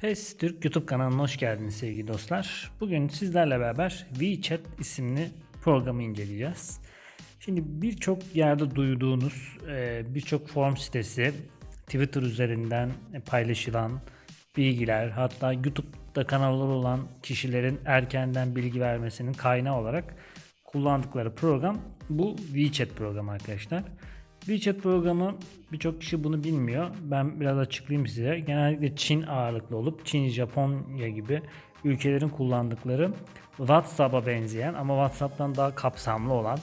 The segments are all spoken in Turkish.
PES Türk YouTube kanalına hoş geldiniz sevgili dostlar. Bugün sizlerle beraber WeChat isimli programı inceleyeceğiz. Şimdi birçok yerde duyduğunuz e, birçok form sitesi Twitter üzerinden paylaşılan bilgiler hatta YouTube'da kanalları olan kişilerin erkenden bilgi vermesinin kaynağı olarak kullandıkları program bu WeChat programı arkadaşlar. WeChat programı birçok kişi bunu bilmiyor. Ben biraz açıklayayım size. Genellikle Çin ağırlıklı olup Çin, Japonya gibi ülkelerin kullandıkları WhatsApp'a benzeyen ama WhatsApp'tan daha kapsamlı olan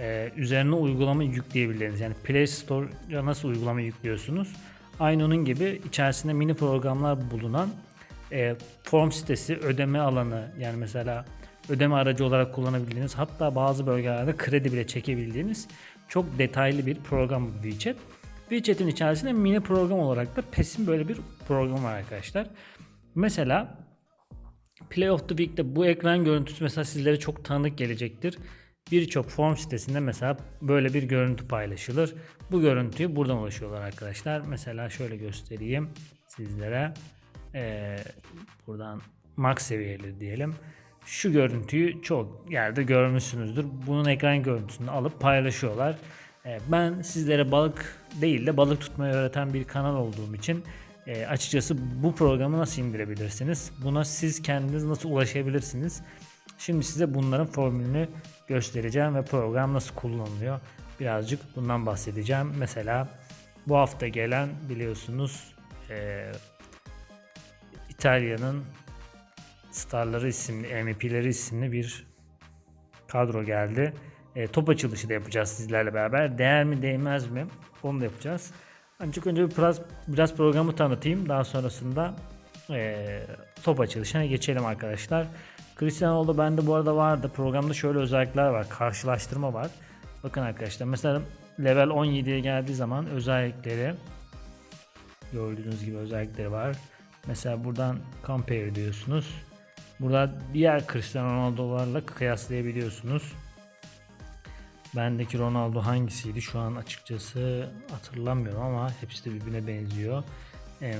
e, üzerine uygulama yükleyebiliriz. Yani Play Store'a nasıl uygulama yüklüyorsunuz? Aynı onun gibi içerisinde mini programlar bulunan e, form sitesi, ödeme alanı yani mesela ödeme aracı olarak kullanabildiğiniz hatta bazı bölgelerde kredi bile çekebildiğiniz çok detaylı bir program WeChat. WeChat'in içerisinde mini program olarak da PES'in böyle bir programı var arkadaşlar. Mesela Play of the Week'te bu ekran görüntüsü mesela sizlere çok tanıdık gelecektir. Birçok form sitesinde mesela böyle bir görüntü paylaşılır. Bu görüntüyü buradan ulaşıyorlar arkadaşlar. Mesela şöyle göstereyim sizlere. Ee, buradan max seviyeli diyelim. Şu görüntüyü çok yerde görmüşsünüzdür. Bunun ekran görüntüsünü alıp paylaşıyorlar. Ee, ben sizlere balık değil de balık tutmayı öğreten bir kanal olduğum için e, açıkçası bu programı nasıl indirebilirsiniz? Buna siz kendiniz nasıl ulaşabilirsiniz? Şimdi size bunların formülünü göstereceğim ve program nasıl kullanılıyor. Birazcık bundan bahsedeceğim. Mesela bu hafta gelen biliyorsunuz e, İtalya'nın Starları isimli, MVP'leri isimli bir kadro geldi. E, top açılışı da yapacağız sizlerle beraber. Değer mi değmez mi? Onu da yapacağız. Ancak önce biraz, biraz programı tanıtayım. Daha sonrasında e, top açılışına geçelim arkadaşlar. Cristiano Ronaldo bende bu arada vardı. Programda şöyle özellikler var. Karşılaştırma var. Bakın arkadaşlar mesela level 17'ye geldiği zaman özellikleri gördüğünüz gibi özellikleri var. Mesela buradan compare diyorsunuz. Burada diğer Cristiano Ronaldo'larla kıyaslayabiliyorsunuz. Bendeki Ronaldo hangisiydi şu an açıkçası hatırlamıyorum ama hepsi de birbirine benziyor. Ee,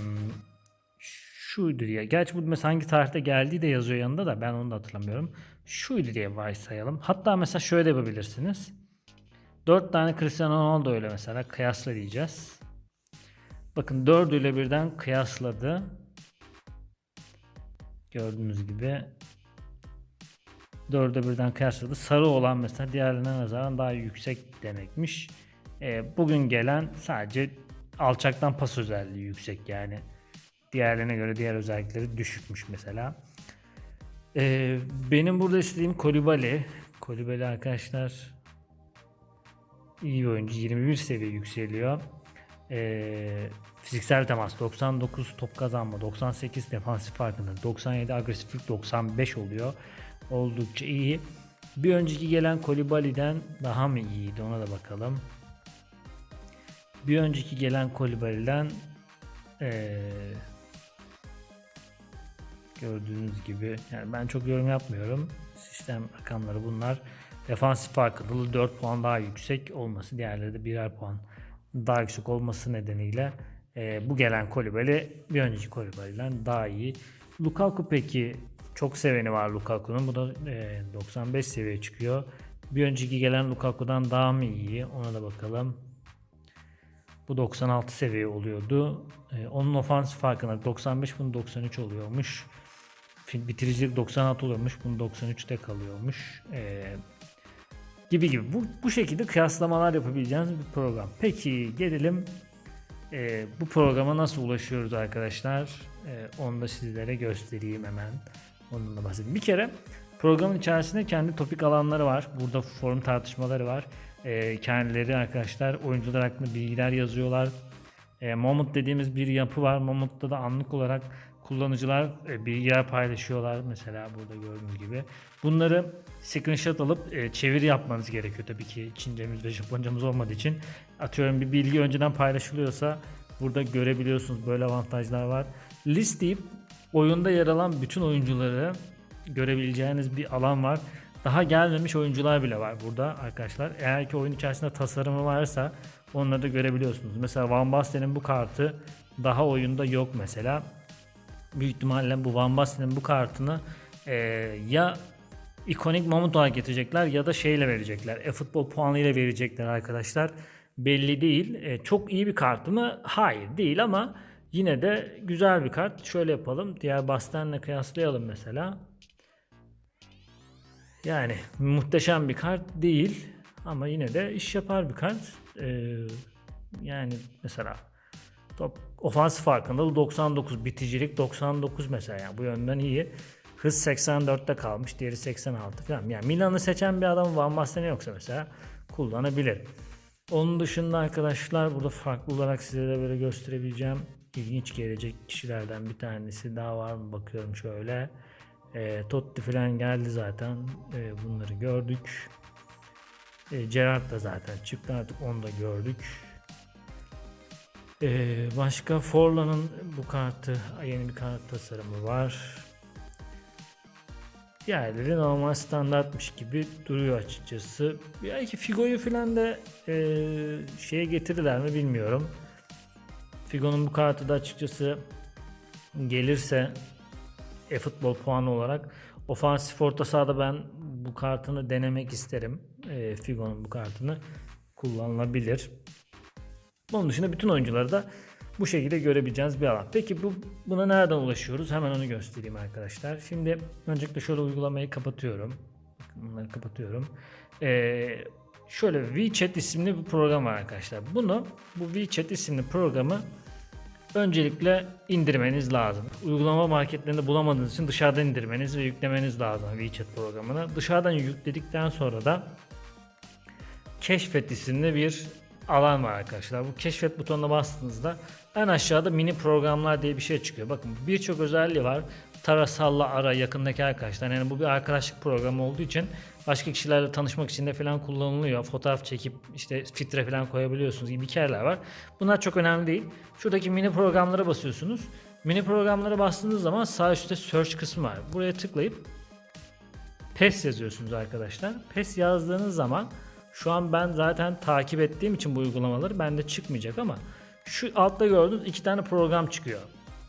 şuydu ya. Gerçi bu mesela hangi tarihte geldiği de yazıyor yanında da ben onu da hatırlamıyorum. Şuydu diye varsayalım. Hatta mesela şöyle yapabilirsiniz. 4 tane Cristiano Ronaldo öyle mesela kıyasla diyeceğiz. Bakın dördüyle birden kıyasladı. Gördüğünüz gibi dörde birden kıyasladı. Sarı olan mesela diğerlerine nazaran daha yüksek demekmiş. E, bugün gelen sadece alçaktan pas özelliği yüksek yani. Diğerlerine göre diğer özellikleri düşükmüş mesela. E, benim burada istediğim Kolibali. Kolibali arkadaşlar iyi bir oyuncu. 21 seviye yükseliyor. E, fiziksel temas 99 top kazanma 98 defansif farkında 97 agresiflik 95 oluyor. Oldukça iyi. Bir önceki gelen Kolibali'den daha mı iyiydi ona da bakalım. Bir önceki gelen Kolibali'den ee, gördüğünüz gibi yani ben çok yorum yapmıyorum. Sistem rakamları bunlar. Defansif farkındalığı 4 puan daha yüksek olması diğerleri de birer puan daha yüksek olması nedeniyle e, bu gelen Kolibali bir önceki Kolibali'den daha iyi. Lukaku peki çok seveni var Lukaku'nun. Bu da e, 95 seviye çıkıyor. Bir önceki gelen Lukaku'dan daha mı iyi? Ona da bakalım. Bu 96 seviye oluyordu. E, onun ofansif farkına 95 bunu 93 oluyormuş. Bitiricilik 96 oluyormuş. Bunu 93'te kalıyormuş. E, gibi gibi. Bu, bu şekilde kıyaslamalar yapabileceğiniz bir program. Peki gelelim e, bu programa nasıl ulaşıyoruz arkadaşlar? E, onu da sizlere göstereyim hemen. Onunla bahsedeyim. Bir kere programın içerisinde kendi topik alanları var. Burada forum tartışmaları var. E, kendileri arkadaşlar oyuncular hakkında bilgiler yazıyorlar. E, Moment dediğimiz bir yapı var. Moment'ta da anlık olarak kullanıcılar e, bilgiler paylaşıyorlar. Mesela burada gördüğünüz gibi. Bunları screenshot alıp e, çeviri yapmanız gerekiyor. Tabii ki Çincemiz ve Japoncamız olmadığı için. Atıyorum bir bilgi önceden paylaşılıyorsa burada görebiliyorsunuz. Böyle avantajlar var. List deyip oyunda yer alan bütün oyuncuları görebileceğiniz bir alan var. Daha gelmemiş oyuncular bile var burada arkadaşlar. Eğer ki oyun içerisinde tasarımı varsa onları da görebiliyorsunuz. Mesela Van Basten'in bu kartı daha oyunda yok mesela. Büyük ihtimalle bu Van Basten'in bu kartını e, ya ikonik moment olarak getirecekler ya da şeyle verecekler. E-futbol puanıyla verecekler arkadaşlar. Belli değil. E, çok iyi bir kart mı? Hayır değil ama yine de güzel bir kart. Şöyle yapalım. Diğer Basten'le kıyaslayalım mesela. Yani muhteşem bir kart değil ama yine de iş yapar bir kart. Ee, yani mesela top ofansif farkındalığı 99, biticilik 99 mesela yani bu yönden iyi. Hız 84'te kalmış, diğeri 86 falan. Yani Milan'ı seçen bir adam Van Basten'i yoksa mesela kullanabilir. Onun dışında arkadaşlar burada farklı olarak size de böyle gösterebileceğim ilginç gelecek kişilerden bir tanesi daha var mı bakıyorum şöyle. E, Totti falan geldi zaten. E, bunları gördük. E, Gerrard da zaten çıktı artık onu da gördük. E, başka Forlan'ın bu kartı yeni bir kart tasarımı var. Diğerleri normal standartmış gibi duruyor açıkçası. Belki Figo'yu falan da e, şeye getirirler mi bilmiyorum. Figo'nun bu kartı da açıkçası gelirse e-futbol puanı olarak ofansif orta sahada ben bu kartını denemek isterim. E, Figo'nun bu kartını kullanılabilir. Onun dışında bütün oyuncuları da bu şekilde görebileceğiniz bir alan. Peki bu buna nereden ulaşıyoruz? Hemen onu göstereyim arkadaşlar. Şimdi öncelikle şöyle uygulamayı kapatıyorum. Bunları kapatıyorum. Ee, şöyle WeChat isimli bir program var arkadaşlar. Bunu bu WeChat isimli programı öncelikle indirmeniz lazım. Uygulama marketlerinde bulamadığınız için dışarıdan indirmeniz ve yüklemeniz lazım WeChat programını. Dışarıdan yükledikten sonra da Keşfet isimli bir alan var arkadaşlar. Bu keşfet butonuna bastığınızda en aşağıda mini programlar diye bir şey çıkıyor. Bakın birçok özelliği var. Tara salla ara yakındaki arkadaşlar. Yani bu bir arkadaşlık programı olduğu için başka kişilerle tanışmak için de falan kullanılıyor. Fotoğraf çekip işte filtre falan koyabiliyorsunuz gibi hikayeler var. Bunlar çok önemli değil. Şuradaki mini programlara basıyorsunuz. Mini programlara bastığınız zaman sağ üstte search kısmı var. Buraya tıklayıp PES yazıyorsunuz arkadaşlar. PES yazdığınız zaman şu an ben zaten takip ettiğim için bu uygulamaları bende çıkmayacak ama şu altta gördüğünüz iki tane program çıkıyor.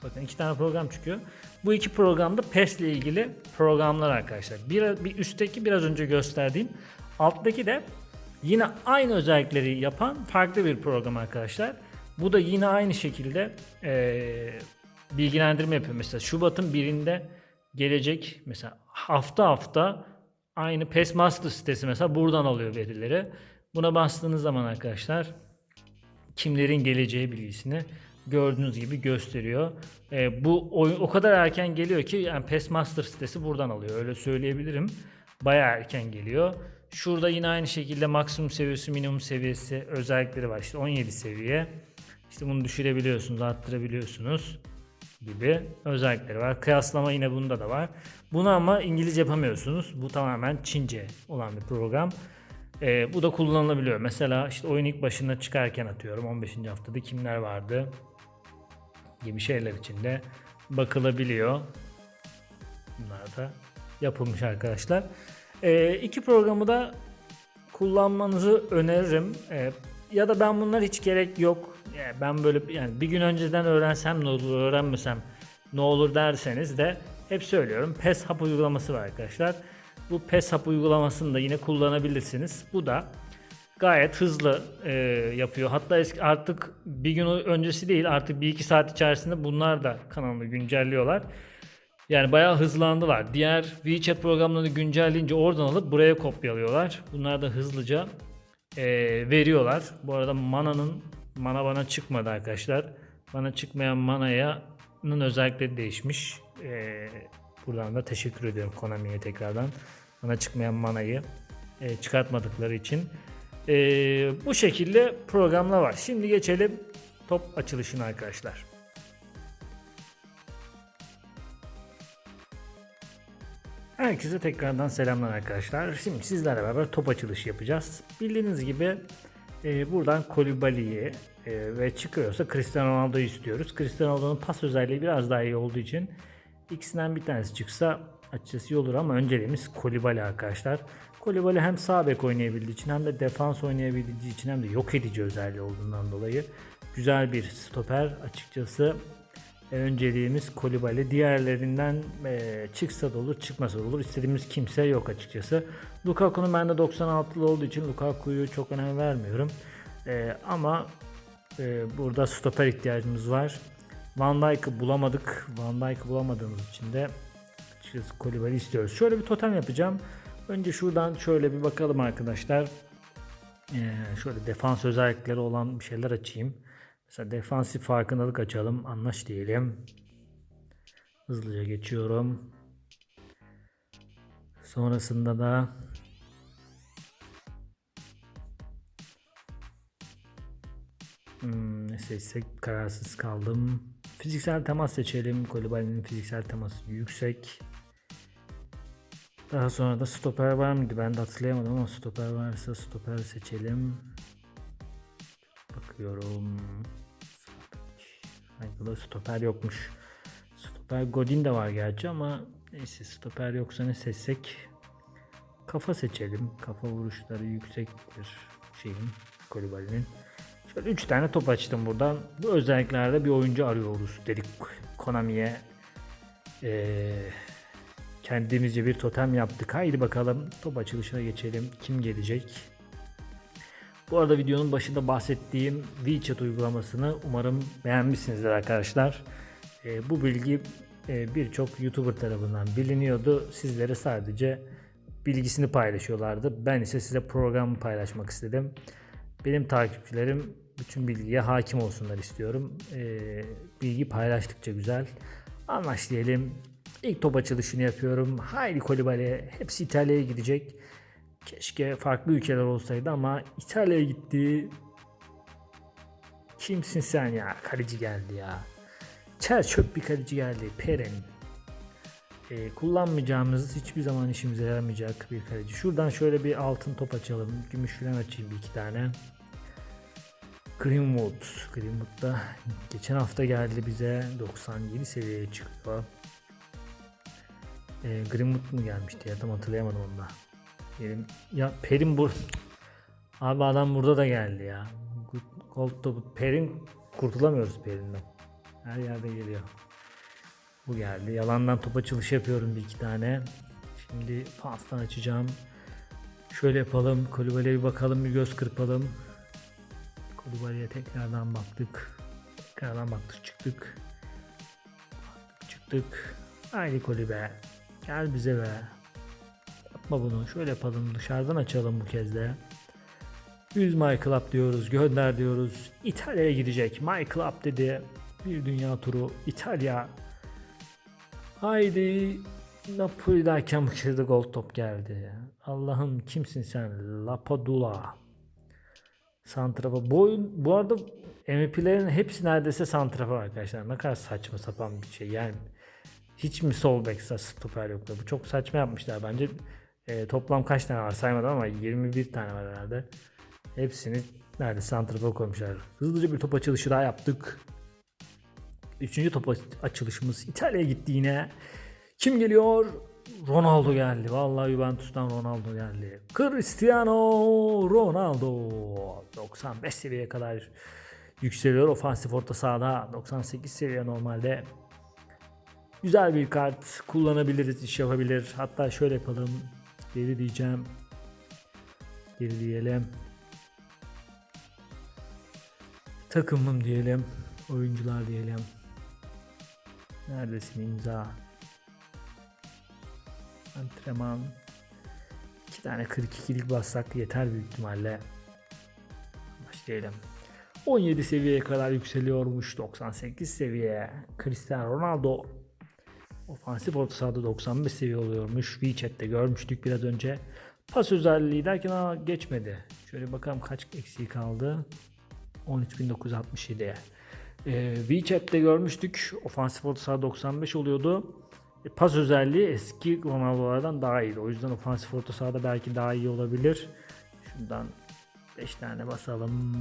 Bakın iki tane program çıkıyor. Bu iki programda PES ile ilgili programlar arkadaşlar. Bir, bir üstteki biraz önce gösterdiğim alttaki de yine aynı özellikleri yapan farklı bir program arkadaşlar. Bu da yine aynı şekilde ee, bilgilendirme yapıyor. Mesela Şubat'ın birinde gelecek mesela hafta hafta aynı PES Master sitesi mesela buradan alıyor verileri. Buna bastığınız zaman arkadaşlar kimlerin geleceği bilgisini gördüğünüz gibi gösteriyor. E, bu oyun o kadar erken geliyor ki yani PES Master sitesi buradan alıyor. Öyle söyleyebilirim. Bayağı erken geliyor. Şurada yine aynı şekilde maksimum seviyesi, minimum seviyesi özellikleri var. İşte 17 seviye. İşte bunu düşürebiliyorsunuz, arttırabiliyorsunuz gibi özellikleri var. Kıyaslama yine bunda da var. Bunu ama İngilizce yapamıyorsunuz. Bu tamamen Çince olan bir program. Ee, bu da kullanılabiliyor. Mesela işte oyun ilk başına çıkarken atıyorum 15. haftada kimler vardı gibi şeyler için de bakılabiliyor. Bunlar da yapılmış arkadaşlar. Ee, iki programı da kullanmanızı öneririm. Ee, ya da ben bunlar hiç gerek yok. Yani ben böyle yani bir gün önceden öğrensem ne olur, öğrenmesem ne olur derseniz de hep söylüyorum. PES Hub uygulaması var arkadaşlar. Bu PES Hub uygulamasını da yine kullanabilirsiniz. Bu da gayet hızlı e, yapıyor. Hatta eski, artık bir gün öncesi değil artık bir iki saat içerisinde bunlar da kanalını güncelliyorlar. Yani bayağı hızlandılar. Diğer WeChat programlarını güncelleyince oradan alıp buraya kopyalıyorlar. Bunlar da hızlıca e, veriyorlar. Bu arada Mana'nın Mana bana çıkmadı arkadaşlar. Bana çıkmayan Mana'nın özellikleri değişmiş. E, buradan da teşekkür ediyorum Konami'ye tekrardan. Bana çıkmayan Mana'yı e, çıkartmadıkları için. E, bu şekilde programlar var. Şimdi geçelim top açılışına arkadaşlar. Herkese tekrardan selamlar arkadaşlar. Şimdi sizlerle beraber top açılışı yapacağız. Bildiğiniz gibi e, buradan Kolibali'yi e, ve çıkıyorsa Cristiano Ronaldo'yu istiyoruz. Cristiano Ronaldo'nun pas özelliği biraz daha iyi olduğu için ikisinden bir tanesi çıksa açıkçası iyi olur ama önceliğimiz Kolibali arkadaşlar. Kolibali hem sağ bek oynayabildiği için hem de defans oynayabildiği için hem de yok edici özelliği olduğundan dolayı güzel bir stoper açıkçası. E, önceliğimiz Kolibali. Diğerlerinden e, çıksa da olur, çıkmasa da olur. İstediğimiz kimse yok açıkçası. Lukaku'nun bende 96'lı olduğu için Lukaku'yu çok önem vermiyorum. E, ama e, burada stoper ihtiyacımız var. Van Dijk'ı bulamadık. Van Dijk'ı bulamadığımız için de açıkçası Kolibali istiyoruz. Şöyle bir totem yapacağım. Önce şuradan şöyle bir bakalım arkadaşlar. Ee, şöyle defans özellikleri olan bir şeyler açayım. Mesela defansif farkındalık açalım. Anlaş diyelim. Hızlıca geçiyorum. Sonrasında da Hmm, ne seçsek kararsız kaldım. Fiziksel temas seçelim. Kolibali'nin fiziksel teması yüksek. Daha sonra da stoper var mıydı? Ben de hatırlayamadım ama stoper varsa stoper seçelim. Bakıyorum. Hayır, stoper yokmuş. Stoper Godin de var gerçi ama neyse stoper yoksa ne seçsek? Kafa seçelim. Kafa vuruşları yüksek bir şeyin Kolibali'nin. Şöyle 3 tane top açtım buradan. Bu özelliklerde bir oyuncu arıyoruz dedik Konami'ye. Ee, kendimizce bir totem yaptık. Haydi bakalım top açılışına geçelim. Kim gelecek? Bu arada videonun başında bahsettiğim WeChat uygulamasını umarım beğenmişsinizdir arkadaşlar. Ee, bu bilgi e, birçok YouTuber tarafından biliniyordu. Sizlere sadece bilgisini paylaşıyorlardı. Ben ise size programı paylaşmak istedim. Benim takipçilerim bütün bilgiye hakim olsunlar istiyorum. Ee, bilgi paylaştıkça güzel. Anlaş diyelim. İlk top açılışını yapıyorum. Haydi Kolibali. Hepsi İtalya'ya gidecek. Keşke farklı ülkeler olsaydı ama İtalya'ya gitti. Kimsin sen ya? Kaleci geldi ya. Çer çöp bir kaleci geldi. Peren. Ee, kullanmayacağımız hiçbir zaman işimize yaramayacak bir kaleci. Şuradan şöyle bir altın top açalım. Gümüş falan açayım bir iki tane. Greenwood. Greenwood da geçen hafta geldi bize 97 seviyeye çıkıyor. Ee, Greenwood mu gelmişti ya tam hatırlayamadım onu da. Diyelim, ya Perin bu Abi adam burada da geldi ya. Gold topu Perin kurtulamıyoruz Perin'den. Her yerde geliyor. Bu geldi. Yalandan top açılışı yapıyorum bir iki tane. Şimdi pastan açacağım. Şöyle yapalım. Kolibali'ye bir bakalım. Bir göz kırpalım. Kolibali'ye tekrardan baktık. Tekrardan baktık çıktık. Baktık çıktık. Haydi Kolibe. Gel bize be. Yapma bunu. Şöyle yapalım. Dışarıdan açalım bu kez de. 100 My Club diyoruz. Gönder diyoruz. İtalya'ya gidecek. My Club dedi. Bir dünya turu. İtalya. Haydi. Napoli'deyken bu kez de gol top geldi. Allah'ım kimsin sen? Lapadula. Santrafa. Bu, bu arada MVP'lerin hepsi neredeyse santrafa arkadaşlar. Ne kadar saçma sapan bir şey. Yani hiç mi sol bek stoper yok? Bu çok saçma yapmışlar bence. E, toplam kaç tane var saymadım ama 21 tane var herhalde. Hepsini nerede santrafa koymuşlar. Hızlıca bir top açılışı daha yaptık. Üçüncü top açılışımız İtalya'ya gitti yine. Kim geliyor? Ronaldo geldi. Vallahi Juventus'tan Ronaldo geldi. Cristiano Ronaldo 95 seviyeye kadar yükseliyor. Ofansif orta sahada 98 seviye normalde. Güzel bir kart kullanabiliriz, iş yapabilir. Hatta şöyle yapalım. Geri diyeceğim. Geri diyelim. Takımım diyelim. Oyuncular diyelim. Neredesin imza? Antrenman. İki tane 42'lik bassak yeter büyük ihtimalle. Başlayalım. 17 seviyeye kadar yükseliyormuş. 98 seviye. Cristiano Ronaldo. Ofansif orta sahada 95 seviye oluyormuş. WeChat'te görmüştük biraz önce. Pas özelliği derken aa, geçmedi. Şöyle bakalım kaç eksiği kaldı. 13.967'ye. Ee, WeChat'te görmüştük. Ofansif orta saha 95 oluyordu. E, pas özelliği eski Ronaldo'lardan daha iyiydi. O yüzden ofansif orta sahada belki daha iyi olabilir. Şuradan 5 tane basalım.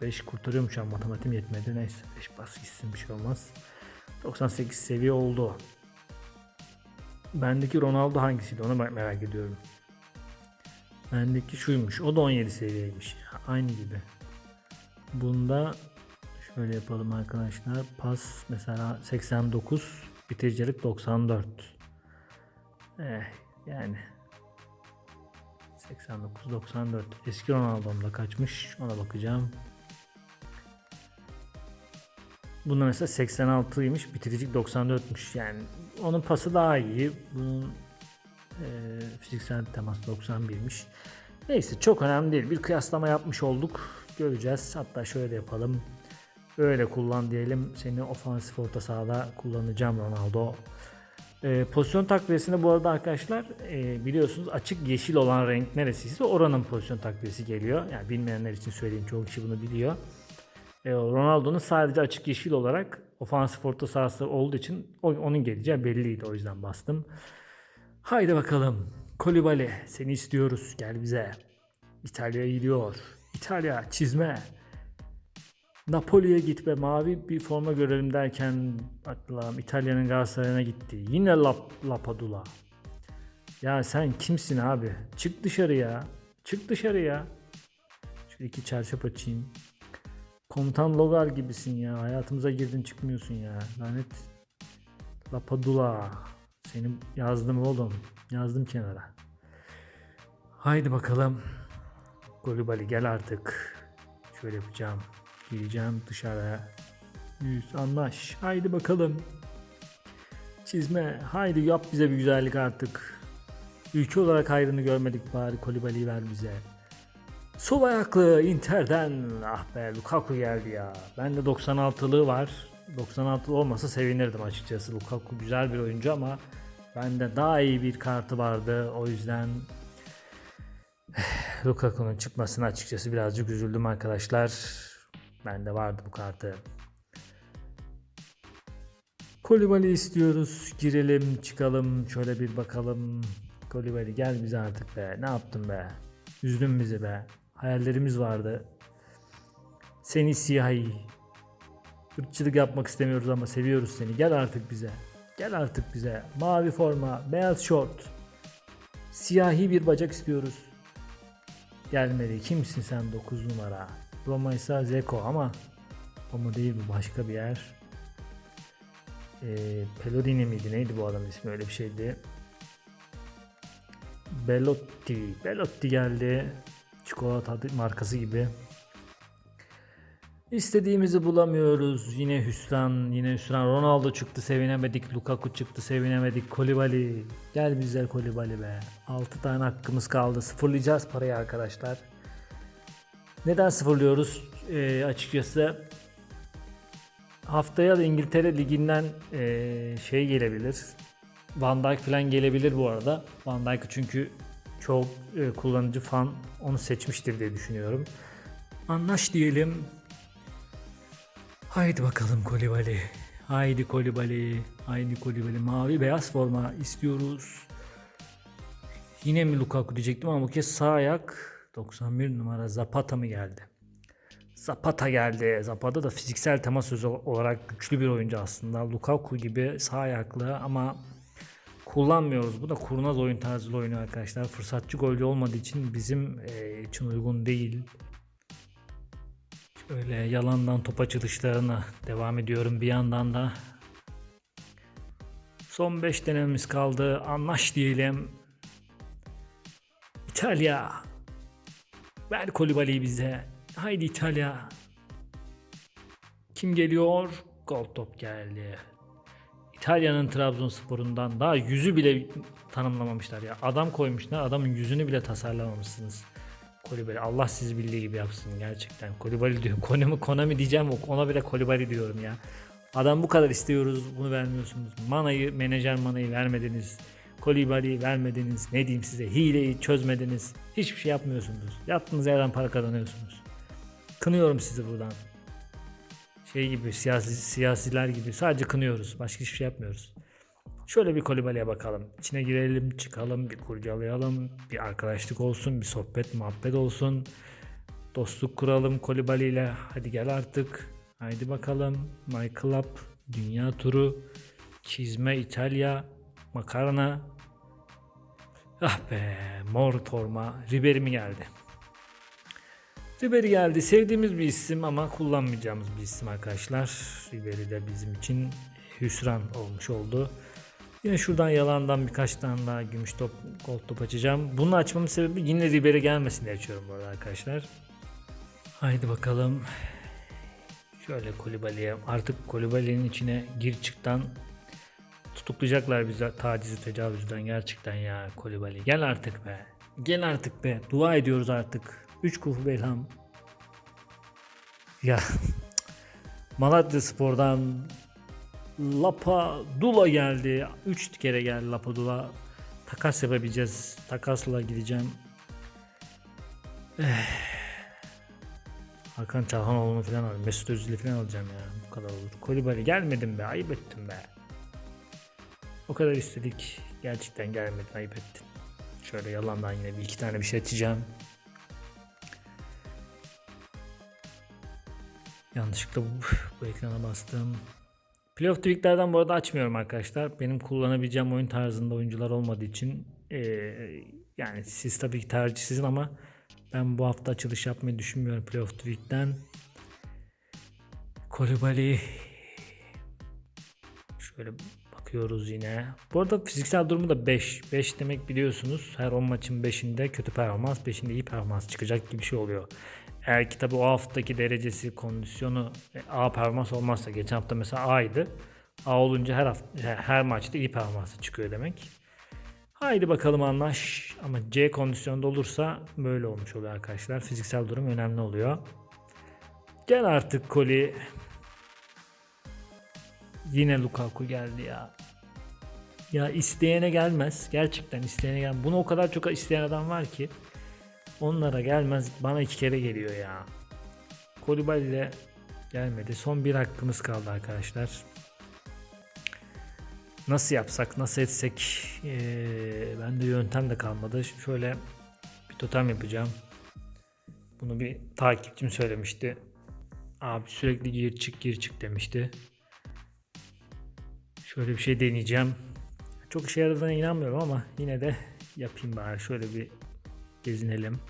5 kurtarıyorum şu an matematiğim yetmedi. Neyse 5 bas gitsin bir şey olmaz. 98 seviye oldu. Bendeki Ronaldo hangisiydi onu merak ediyorum. Bendeki şuymuş. O da 17 seviyeymiş. Aynı gibi. Bunda Şöyle yapalım arkadaşlar. Pas mesela 89, bitiricilik 94. Eh yani 89 94. Eski Ronaldo'mda kaçmış ona bakacağım. Bunda mesela 86'ymış, bitiricilik 94'müş. Yani onun pası daha iyi. Bunun e, fiziksel temas 91'miş. Neyse çok önemli değil. Bir kıyaslama yapmış olduk. Göreceğiz. Hatta şöyle yapalım. Öyle kullan diyelim. Seni ofansif orta sahada kullanacağım Ronaldo. E, pozisyon takviyesinde bu arada arkadaşlar e, biliyorsunuz açık yeşil olan renk neresiyse oranın pozisyon takviyesi geliyor. Yani bilmeyenler için söyleyeyim çoğu kişi bunu biliyor. E, Ronaldo'nun sadece açık yeşil olarak ofansif orta sahası olduğu için onun geleceği belliydi o yüzden bastım. Haydi bakalım. Kolibali seni istiyoruz gel bize. İtalya gidiyor. İtalya çizme. Napoli'ye git be mavi bir forma görelim derken Allah'ım İtalya'nın Galatasaray'ına gitti. Yine Lap, Lapadula. Ya sen kimsin abi? Çık dışarı ya. Çık dışarı ya. Şöyle iki çarşaf açayım. Komutan Logar gibisin ya. Hayatımıza girdin çıkmıyorsun ya. Lanet. Lapadula. Seni yazdım oğlum. Yazdım kenara. Haydi bakalım. Golibali gel artık. Şöyle yapacağım. Gireceğim dışarı. Yüz anlaş. Haydi bakalım. Çizme. Haydi yap bize bir güzellik artık. Ülke olarak hayrını görmedik bari Kolibali'yi ver bize. Sol ayaklı Inter'den ah be Lukaku geldi ya. Bende 96'lığı var. 96 olmasa sevinirdim açıkçası. Lukaku güzel bir oyuncu ama bende daha iyi bir kartı vardı. O yüzden Lukaku'nun çıkmasına açıkçası birazcık üzüldüm arkadaşlar. Bende vardı bu kartı. Kolibali istiyoruz. Girelim, çıkalım, şöyle bir bakalım. Kolibali gel bize artık be. Ne yaptın be? Üzdün bizi be. Hayallerimiz vardı. Seni siyahi. Irkçılık yapmak istemiyoruz ama seviyoruz seni. Gel artık bize. Gel artık bize. Mavi forma, beyaz şort. Siyahi bir bacak istiyoruz. Gelmedi. Kimsin sen 9 numara? Roma ise Zeko ama Roma değil bu başka bir yer. Ee, Pelodini miydi neydi bu adamın ismi öyle bir şeydi. Belotti. Belotti geldi. Çikolata markası gibi. İstediğimizi bulamıyoruz. Yine hüsran, yine hüsran. Ronaldo çıktı sevinemedik. Lukaku çıktı sevinemedik. Kolibali. Gel bize Kolibali be. 6 tane hakkımız kaldı. Sıfırlayacağız parayı arkadaşlar. Neden sıfırlıyoruz? Ee, açıkçası haftaya da İngiltere Ligi'nden ee, şey gelebilir. Van Dijk falan gelebilir bu arada. Van Dijk'ı çünkü çok e, kullanıcı fan onu seçmiştir diye düşünüyorum. Anlaş diyelim. Haydi bakalım Kolibali. Haydi Kolibali. Haydi Kolibali. Mavi beyaz forma istiyoruz. Yine mi Lukaku diyecektim ama bu kez sağ ayak 91 numara Zapata mı geldi? Zapata geldi. Zapata da fiziksel temas özü olarak güçlü bir oyuncu aslında. Lukaku gibi sağ ayaklı ama kullanmıyoruz. Bu da kurnaz oyun tarzı oynuyor arkadaşlar. Fırsatçı golcü olmadığı için bizim e, için uygun değil. Şöyle yalandan top açılışlarına devam ediyorum bir yandan da. Son 5 denememiz kaldı. Anlaş diyelim. İtalya. Ver Kolibali'yi bize. Haydi İtalya. Kim geliyor? Gol top geldi. İtalya'nın Trabzonspor'undan daha yüzü bile tanımlamamışlar ya. Adam koymuşlar. Adamın yüzünü bile tasarlamamışsınız. Kolibali. Allah sizi bildiği gibi yapsın gerçekten. Kolibali diyor. Konami, Konami diyeceğim ona bile Kolibali diyorum ya. Adam bu kadar istiyoruz bunu vermiyorsunuz. Manayı, menajer manayı vermediniz. Kolibali vermediniz. Ne diyeyim size hileyi çözmediniz. Hiçbir şey yapmıyorsunuz. Yaptığınız yerden para kazanıyorsunuz. Kınıyorum sizi buradan. Şey gibi siyasi, siyasiler gibi sadece kınıyoruz. Başka hiçbir şey yapmıyoruz. Şöyle bir kolibaliye bakalım. İçine girelim, çıkalım, bir kurcalayalım. Bir arkadaşlık olsun, bir sohbet, muhabbet olsun. Dostluk kuralım kolibali ile. Hadi gel artık. Haydi bakalım. My Club, Dünya Turu, Çizme İtalya, Makarna. Ah be, mor forma. Ribery mi geldi? Ribery geldi. Sevdiğimiz bir isim ama kullanmayacağımız bir isim arkadaşlar. Ribery de bizim için hüsran olmuş oldu. Yine şuradan yalandan birkaç tane daha gümüş top, gold top açacağım. Bunu açmamın sebebi yine Ribery gelmesin diye açıyorum bu arada arkadaşlar. Haydi bakalım. Şöyle Kolibali'ye artık Kolibali'nin içine gir çıktan tutuklayacaklar bizi tacizi tecavüzden gerçekten ya Kolibali. Gel artık be. Gel artık be. Dua ediyoruz artık. 3 kufu belham. Ya Malatya Spor'dan Lapa Dula geldi. 3 kere geldi Lapa Dula. Takas yapabileceğiz. Takasla gideceğim. Eh. Hakan Çalhanoğlu'nu falan alacağım. Mesut Özil'i falan alacağım ya. Bu kadar olur. Kolibali gelmedim be. Ayıp ettim be. O kadar istedik. Gerçekten gelmedin. Ayıp ettin. Şöyle yalandan yine bir iki tane bir şey açacağım. Yanlışlıkla bu, bu ekrana bastım. Playoff tweaklerden bu arada açmıyorum arkadaşlar. Benim kullanabileceğim oyun tarzında oyuncular olmadığı için eee, yani siz tabii ki tercih ama ben bu hafta açılış yapmayı düşünmüyorum Playoff tweakten. Kolibali Şöyle bakıyoruz yine. Bu arada fiziksel durumu da 5. 5 demek biliyorsunuz her 10 maçın 5'inde kötü performans, 5'inde iyi performans çıkacak gibi bir şey oluyor. Eğer ki tabi o haftaki derecesi, kondisyonu e, A performans olmazsa geçen hafta mesela A'ydı. A olunca her hafta, her maçta iyi performansı çıkıyor demek. Haydi bakalım anlaş. Ama C kondisyonda olursa böyle olmuş oluyor arkadaşlar. Fiziksel durum önemli oluyor. Gel artık Koli. Yine Lukaku geldi ya. Ya isteyene gelmez. Gerçekten isteyene gel. Bunu o kadar çok isteyen adam var ki. Onlara gelmez. Bana iki kere geliyor ya. Kolibali ile gelmedi. Son bir hakkımız kaldı arkadaşlar. Nasıl yapsak, nasıl etsek ee, bende yöntem de kalmadı. Şimdi şöyle bir totem yapacağım. Bunu bir takipçim söylemişti. Abi sürekli gir çık gir çık demişti. Şöyle bir şey deneyeceğim. Çok işe yaradığına inanmıyorum ama yine de yapayım bari. Şöyle bir gezinelim.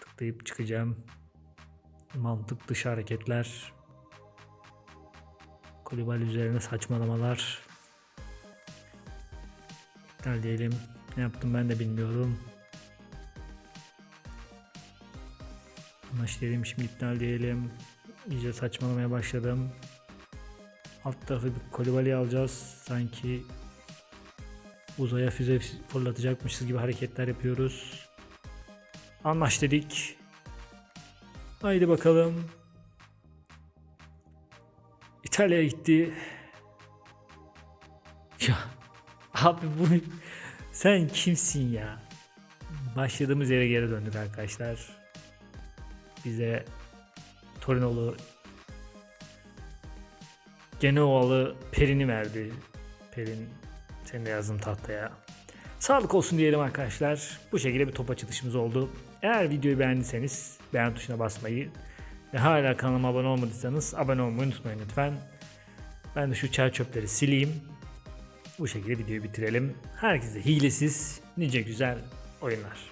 Tıklayıp çıkacağım. Mantık dışı hareketler. Kulübal üzerine saçmalamalar. İptal diyelim. Ne yaptım ben de bilmiyorum. Diyelim şimdi iptal diyelim. İyice saçmalamaya başladım. Alt tarafı bir kolibali alacağız. Sanki uzaya füze fırlatacakmışız gibi hareketler yapıyoruz. Anlaş dedik. Haydi bakalım. İtalya'ya gitti. Ya abi bu sen kimsin ya? Başladığımız yere geri döndük arkadaşlar. Bize Torinolu Genoalı Perin'i verdi. Perin senin de yazdığın tahtaya. Sağlık olsun diyelim arkadaşlar. Bu şekilde bir top açılışımız oldu. Eğer videoyu beğendiyseniz beğen tuşuna basmayı ve hala kanalıma abone olmadıysanız abone olmayı unutmayın lütfen. Ben de şu çer çöpleri sileyim. Bu şekilde videoyu bitirelim. Herkese hilesiz, nice güzel oyunlar.